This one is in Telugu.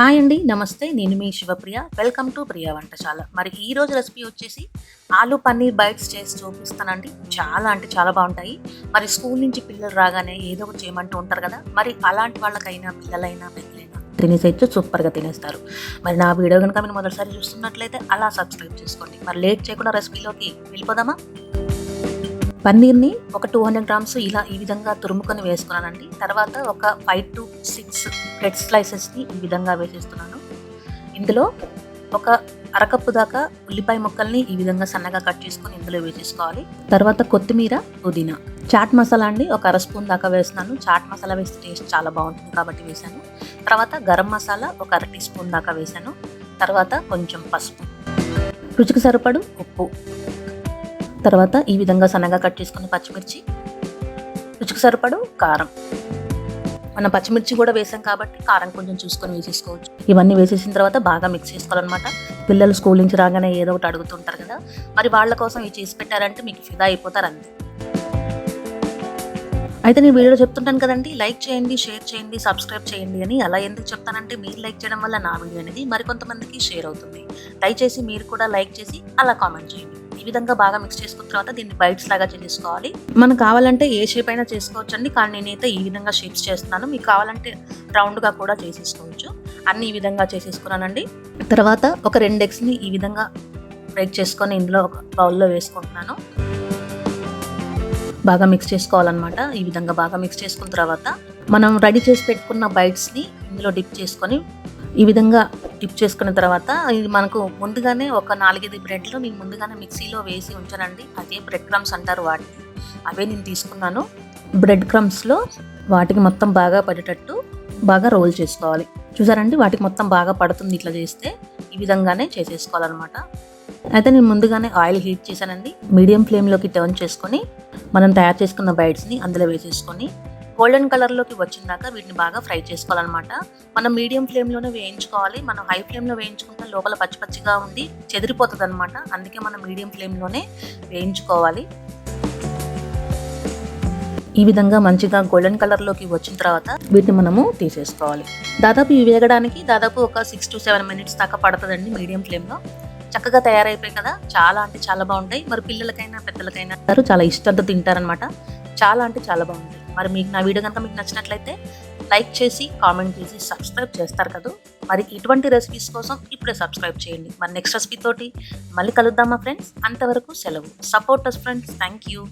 హాయ్ అండి నమస్తే నేను మీ Shivapriya. Welcome to Priya Vantashala. మరి ఈ రోజు రెసిపీ వచ్చేసి ఆలు పన్నీర్ బైట్స్ చేసి చూపిస్తానండి. చాలా అంటే చాలా బాగుంటాయి. మరి స్కూల్ నుంచి పిల్లలు రాగానే ఏదో ఒకటి చేయమంటూ ఉంటారు కదా మరి అలాంటి వాళ్ళకైనా పిల్లలైనా పెద్దలైనా తినేసేయచ్చు సూపర్గా తినేస్తారు. మరి నా వీడియో కనుక మీరు మొదటిసారి చూస్తున్నట్లయితే అలా సబ్స్క్రైబ్ చేసుకోండి. మరి లేట్ చేయకుండా రెసిపీలోకి వెళ్ళిపోదామా? పన్నీర్ని ఒక టూ హండ్రెడ్ గ్రామ్స్ ఇలా ఈ విధంగా తురుముకొని వేసుకున్నానండి. తర్వాత ఒక ఫైవ్ టు సిక్స్ బ్రెడ్ స్లైసెస్ని ఈ విధంగా వేసేస్తున్నాను. ఇందులో ఒక అరకప్పు దాకా ఉల్లిపాయ ముక్కల్ని ఈ విధంగా సన్నగా కట్ చేసుకొని ఇందులో వేసేసుకోవాలి. తర్వాత కొత్తిమీర పుదీనా. చాట్ మసాలా అండి ఒక అర స్పూన్ దాకా వేస్తున్నాను. చాట్ మసాలా వేస్తే టేస్ట్ చాలా బాగుంటుంది కాబట్టి వేసాను తర్వాత గరం మసాలా ఒక అర టీ స్పూన్ దాకా వేసాను తర్వాత కొంచెం పసుపు. రుచికి సరిపడు ఉప్పు. తర్వాత ఈ విధంగా సన్నగా కట్ చేసుకున్న పచ్చిమిర్చి రుచికి సరిపడు కారం. మనం పచ్చిమిర్చి కూడా వేసాం కాబట్టి కారం కొంచెం చూసుకొని వేసేసుకోవచ్చు. ఇవన్నీ వేసేసిన తర్వాత బాగా మిక్స్ చేసుకోవాలన్నమాట. పిల్లలు స్కూల్ నుంచి రాగానే ఏదో ఒకటి అడుగుతుంటారు కదా. మరి వాళ్ళ కోసం ఇవి చేసి పెట్టారంటే మీకు ఫిదా అయిపోతారు అంతే అయితే నేను వీడియో చెప్తుంటాను కదండి లైక్ చేయండి షేర్ చేయండి సబ్స్క్రైబ్ చేయండి అని. అలా ఎందుకు చెప్తానంటే మీరు లైక్ చేయడం వల్ల నా వీడియో అనేది మరికొంతమందికి షేర్ అవుతుంది. దయచేసి మీరు కూడా లైక్ చేసి అలా కామెంట్ చేయండి. విధంగా బాగా మిక్స్ చేసుకున్న తర్వాత దీన్ని బైట్స్ లాగా చేసుకోవాలి మనకు కావాలంటే ఏ షేప్ అయినా చేసుకోవచ్చు అండి కానీ నేనైతే ఈ విధంగా షేప్స్ చేస్తున్నాను. మీకు కావాలంటే రౌండ్గా కూడా చేసేసుకోవచ్చు. అన్ని ఈ విధంగా చేసేసుకున్నానండి. తర్వాత ఒక రెండు ఎగ్స్ని ఈ విధంగా బ్రేక్ చేసుకొని ఇందులో ఒక బౌల్లో వేసుకుంటున్నాను. బాగా మిక్స్ చేసుకోవాలన్నమాట. ఈ విధంగా బాగా మిక్స్ చేసుకున్న తర్వాత మనం రెడీ చేసి పెట్టుకున్న బైట్స్ని ఇందులో డిప్ చేసుకొని ఈ విధంగా డిప్ చేసుకున్న తర్వాత ఇది మనకు ముందుగానే ఒక నాలుగైదు బ్రెడ్లు నేను ముందుగానే మిక్సీలో వేసి ఉంచానండి. అదే బ్రెడ్ క్రమ్స్ అంటారు వాటిని. అవే నేను తీసుకున్నాను. బ్రెడ్ క్రమ్స్లో వాటికి మొత్తం బాగా పడేటట్టు బాగా రోల్ చేసుకోవాలి. చూసారండి? వాటికి మొత్తం బాగా పడుతుంది ఇట్లా చేస్తే ఈ విధంగానే చేసేసుకోవాలన్నమాట. అయితే నేను ముందుగానే ఆయిల్ హీట్ చేశానండి. మీడియం ఫ్లేమ్లోకి టర్న్ చేసుకొని మనం తయారు చేసుకున్న బైట్స్ని అందులో వేసేసుకొని గోల్డెన్ కలర్లోకి వచ్చిందాక వీటిని బాగా ఫ్రై చేసుకోవాలన్నమాట. మనం మీడియం ఫ్లేమ్లోనే వేయించుకోవాలి. మనం హై ఫ్లేమ్లో వేయించుకుంటే లోపల పచ్చి పచ్చిగా ఉండి చెదిరిపోతుంది అనమాట అందుకే మనం మీడియం ఫ్లేమ్లోనే వేయించుకోవాలి. ఈ విధంగా మంచిగా గోల్డెన్ కలర్లోకి వచ్చిన తర్వాత వీటిని మనము తీసేసుకోవాలి. దాదాపు ఇవి వేగడానికి దాదాపు ఒక సిక్స్ టు సెవెన్ మినిట్స్ దాకా పడుతుందండి మీడియం ఫ్లేమ్లో. చక్కగా తయారైపోయి కదా చాలా అంటే చాలా బాగుంటాయి. మరి పిల్లలకైనా పెద్దలకైనా చాలా ఇష్టంతో తింటారనమాట చాలా అంటే చాలా బాగుంది. మరి మీకు నా వీడియో కనుక మీకు నచ్చినట్లయితే లైక్ చేసి కామెంట్ చేసి సబ్స్క్రైబ్ చేస్తారు కదా. మరి ఇటువంటి రెసిపీస్ కోసం ఇప్పుడే సబ్స్క్రైబ్ చేయండి. మరి నెక్స్ట్ రెసిపీ తోటి మళ్ళీ కలుద్దామా ఫ్రెండ్స్. అంతవరకు సెలవు. Supporters friends thank you